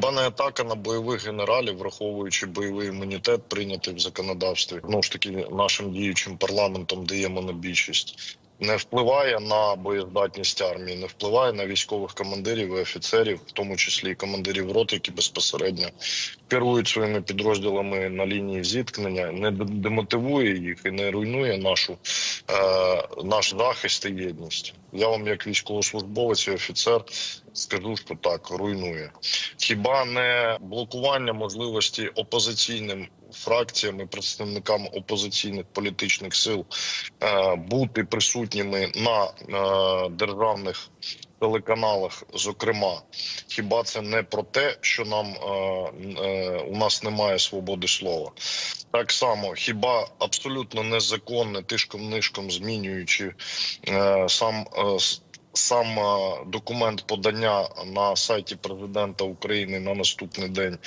Хіба не атака на бойових генералів, враховуючи бойовий імунітет, прийнятий в законодавстві, ну ж таки нашим діючим парламентом даємо на більшість. Не впливає на боєздатність армії, не впливає на військових командирів і офіцерів, в тому числі і командирів рот, які безпосередньо керують своїми підрозділами на лінії зіткнення, не демотивує їх і не руйнує нашу е, наш захист і єдність. Я вам, як військовослужбовець і офіцер, скажу, що так руйнує. Хіба не блокування можливості опозиційним фракціям і представникам опозиційних політичних сил е, бути присутніми на е, державних телеканалах, зокрема, хіба це не про те, що нам е, у нас немає свободи слова? Так само, хіба абсолютно незаконне тишком нишком змінюючи сам сам е, документ подання на сайті президента України на наступний день,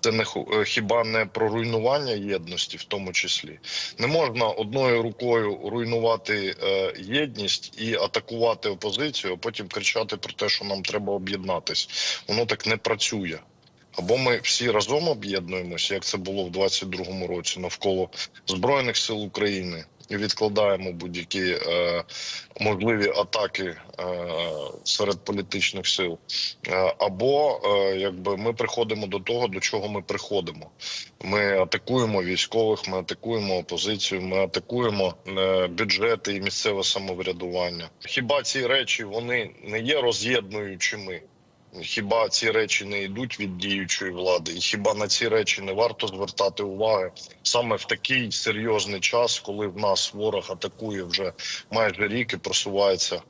це не е, хіба не про руйнування єдності, в тому числі не можна одною рукою руйнувати е, єдність і атакувати опозицію, а потім кричати про те, що нам треба об'єднатись. Воно так не працює. Або ми всі разом об'єднуємося, як це було в 22-му році, навколо збройних сил України, відкладаємо будь-які е, можливі атаки е, серед політичних сил. Е, або е, якби ми приходимо до того, до чого ми приходимо. Ми атакуємо військових, ми атакуємо опозицію, ми атакуємо е, бюджети і місцеве самоврядування. Хіба ці речі вони не є роз'єднуючими? Хіба ці речі не йдуть від діючої влади, і хіба на ці речі не варто звертати уваги саме в такий серйозний час, коли в нас ворог атакує вже майже рік і просувається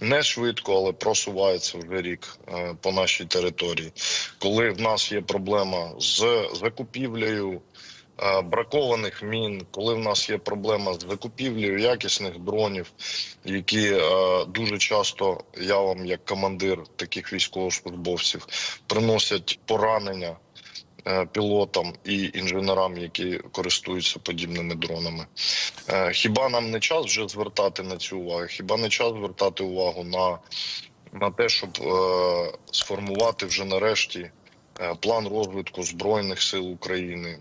не швидко, але просувається вже рік е, по нашій території, коли в нас є проблема з закупівлею. Е, Бракованих мін, коли в нас є проблема з закупівлею якісних дронів, які е, дуже часто я вам, як командир таких військовослужбовців, приносять поранення е, пілотам і інженерам, які користуються подібними дронами. Хіба нам не час вже звертати на цю увагу? Хіба не час звертати увагу на, на те, щоб е, сформувати вже нарешті план розвитку збройних сил України?